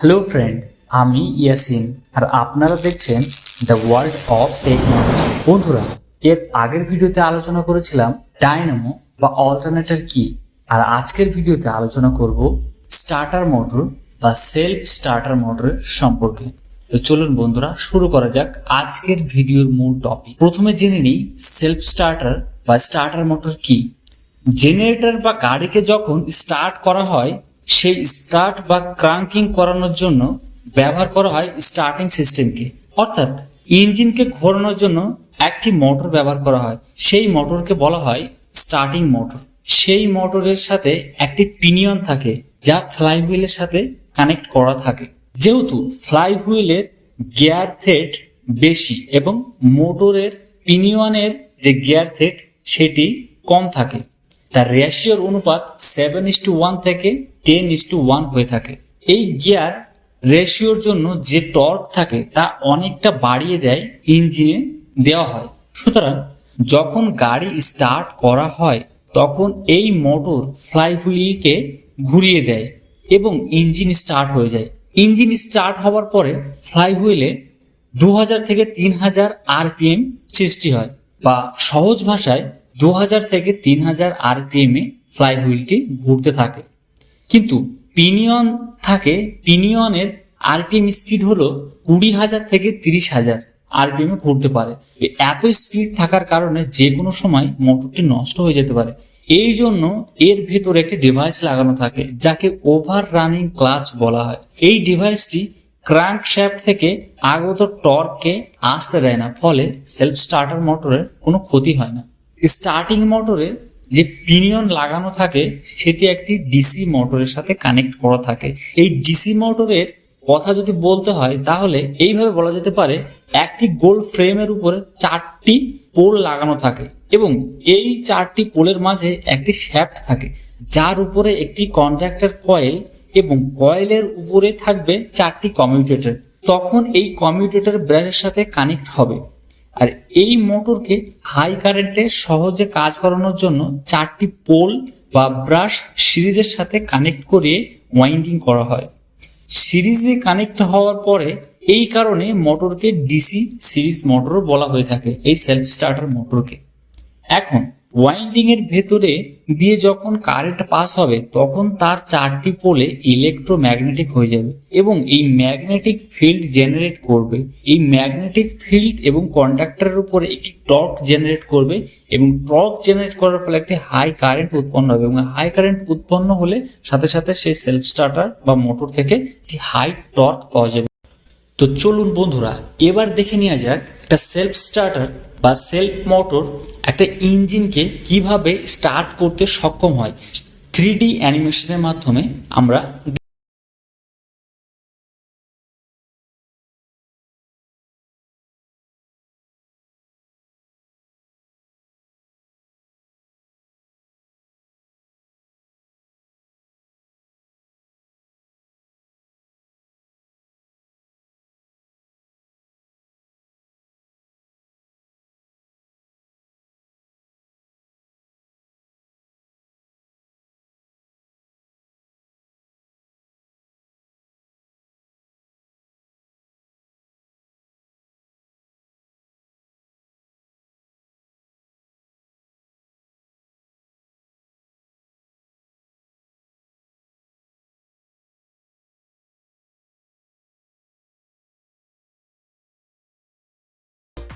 Hello friend আমি ইয়াসিন আর আপনারা দেখছেন দ্য ওয়ার্ল্ড অফ টেকনোলজি বন্ধুরা, এর আগের ভিডিওতে আলোচনা করেছিলাম ডায়নামো বা অল্টারনেটর কি। আর আজকের ভিডিওতে আলোচনা করব স্টার্টার মোটর বা সেলফ স্টার্টার মোটরের সম্পর্কে। তো চলুন বন্ধুরা, শুরু করা যাক আজকের ভিডিওর মূল টপিক প্রথমে জেনে নিই সেলফ স্টার্টার বা স্টার্টার মোটর কি। জেনারেটর বা গাড়িকে যখন স্টার্ট করা হয় সেই স্টার্ট বা ক্রাঙ্কিং করানোর জন্য ব্যবহার করা হয় স্টার্টিং সিস্টেমকে অর্থাৎ ইঞ্জিনকে ঘোরানোর জন্য একটি মোটর ব্যবহার করা হয়। সেই মোটরকে বলা হয় স্টার্টিং মোটর সেই মোটরের সাথে একটি পিনিয়ন থাকে, যা ফ্লাই হুইলের সাথে কানেক্ট করা থাকে। যেহেতু ফ্লাই হুইলের গিয়ার থ্রেড বেশি এবং মোটরের পিনিয়নের যে গিয়ার থ্রেড সেটি কম থাকে। তার রেশিওর অনুপাত সেভেন ইস টু ওয়ান থেকে টেন ইস টু ওয়ান হয়ে থাকে। এই গিয়ার রেশিওর জন্য যে টর্ক থাকে, তা অনেকটা বাড়িয়ে দেয় ইঞ্জিনে দেওয়া হয়। সুতরাং যখন গাড়ি স্টার্ট করা হয়, তখন এই মোটর ফ্লাই হুইলকে ঘুরিয়ে দেয় এবং ইঞ্জিন স্টার্ট হয়ে যায়। ইঞ্জিন স্টার্ট হওয়ার পরে ফ্লাই হুইলে দু হাজার থেকে তিন হাজার আরপিএম সৃষ্টি হয় বা সহজ ভাষায় দু হাজার থেকে তিন হাজার আরপিএম এ ফ্লাই হুইলটি ঘুরতে থাকে। কিন্তু পিনিয়ন থাকে, পিনিয়নের আরপিএম স্পিড হলো কুড়ি হাজার থেকে তিরিশ হাজার আরপিএম এ ঘুরতে পারে। এত স্পিড থাকার কারণে যে কোনো সময় মোটরটি নষ্ট হয়ে যেতে পারে। এই জন্য এর ভেতরে একটি ডিভাইস লাগানো থাকে, যাকে ওভার রানিং ক্লাচ বলা হয়। এই ডিভাইসটি ক্র্যাঙ্ক শ্যাফট থেকে আগত টর্ককে আসতে দেয় না, ফলে সেলফ স্টার্টার মোটরের কোনো ক্ষতি হয় না। স্টার্টিং মোটরে যে পিনিয়ন লাগানো থাকে, সেটি একটি ডিসি মোটরের সাথে কানেক্ট করা থাকে। এই ডিসি মোটরের কথা যদি বলতে হয়, তাহলে এইভাবে বলা যেতে পারে, একটি গোল ফ্রেমের উপরে চারটি পোল লাগানো থাকে এবং এই চারটি পোলের মাঝে একটি শ্যাফট থাকে, যার উপরে একটি কন্ট্রাক্টর কয়েল এবং কয়েলের উপরে থাকবে চারটি কমিউটেটর তখন এই কমিউটেটর ব্রাশের সাথে কানেক্ট হবে। আর এই মোটরকে হাই কারেন্টে সহজে কাজ করানোর জন্য চারটি পোল বা ব্রাশ সিরিজের সাথে কানেক্ট করে ওয়াইন্ডিং করা হয়। সিরিজে কানেক্ট হওয়ার পরে এই কারণে মোটরকে ডিসি সিরিজ মোটর বলা হয়ে থাকে, এই সেলফ স্টার্টার মোটরকে। এখন ওয়াইন্ডিং এর ভেতরে দিয়ে যখন কারেন্ট পাস হবে, তখন তার চারটি পোলে ইলেকট্রোম্যাগনেটিক হয়ে যাবে এবং এই ম্যাগনেটিক ফিল্ড জেনারেট করবে। এই ম্যাগনেটিক ফিল্ড এবং কন্ডাক্টরের উপরে একটি টর্ক জেনারেট করবে এবং টর্ক জেনারেট করার ফলে একটি হাই কারেন্ট উৎপন্ন হবে এবং হাই কারেন্ট উৎপন্ন হলে সাথে সাথে সেই সেলফ স্টার্টার বা মোটর থেকে একটি হাই টর্ক পাওয়া যাবে। তো চলুন বন্ধুরা, এবার দেখে নেওয়া যাক একটা সেলফ স্টার্টার বা সেলফ মোটর একটা ইঞ্জিনকে কীভাবে স্টার্ট করতে সক্ষম হয়? থ্রি ডি অ্যানিমেশনের মাধ্যমে আমরা